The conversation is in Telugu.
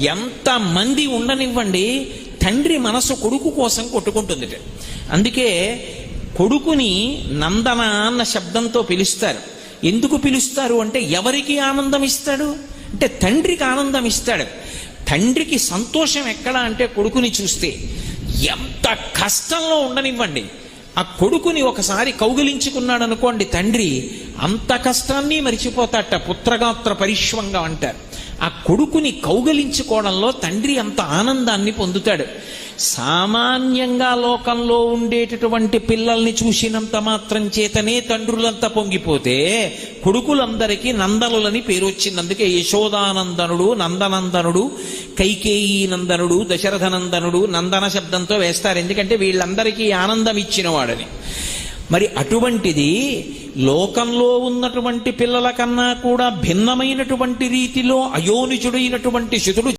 ఎంత మంది ఉండనివ్వండి తండ్రి మనసు కొడుకు కోసం కొట్టుకుంటుంది అందుకే కొడుకుని నందన అన్న శబ్దంతో పిలుస్తారు. ఎందుకు పిలుస్తారు అంటే ఎవరికి ఆనందం ఇస్తాడు? అంటే తండ్రికి ఆనందం ఇస్తాడు. తండ్రికి సంతోషం ఎక్కడ అంటే కొడుకుని చూస్తే. ఎంత కష్టంలో ఉండనివ్వండి. ఆ కొడుకుని ఒకసారి కౌగిలించుకున్నాడు అనుకోండి తండ్రి అంత కష్టాన్ని మరిచిపోతాట పుత్రగాత్ర పరిశ్వంగా అంటారు. ఆ కొడుకుని కౌగలించుకోవడంలో తండ్రి అంత ఆనందాన్ని పొందుతాడు. సామాన్యంగా లోకంలో ఉండేటటువంటి పిల్లల్ని చూసినంత మాత్రం చేతనే తండ్రులంతా పొంగిపోతే కొడుకులందరికీ నందనులని పేరు వచ్చింది అందుకే యశోదానందనుడు నందనందనుడు కైకేయీ నందనుడు దశరథ నందనుడు నందన శబ్దంతో వేస్తారు. ఎందుకంటే వీళ్ళందరికీ ఆనందం ఇచ్చిన వాడని మరి అటువంటిది లోకంలో ఉన్నటువంటి పిల్లల కన్నా కూడా భిన్నమైనటువంటి రీతిలో అయోనిజుడైనటువంటి శుతుడు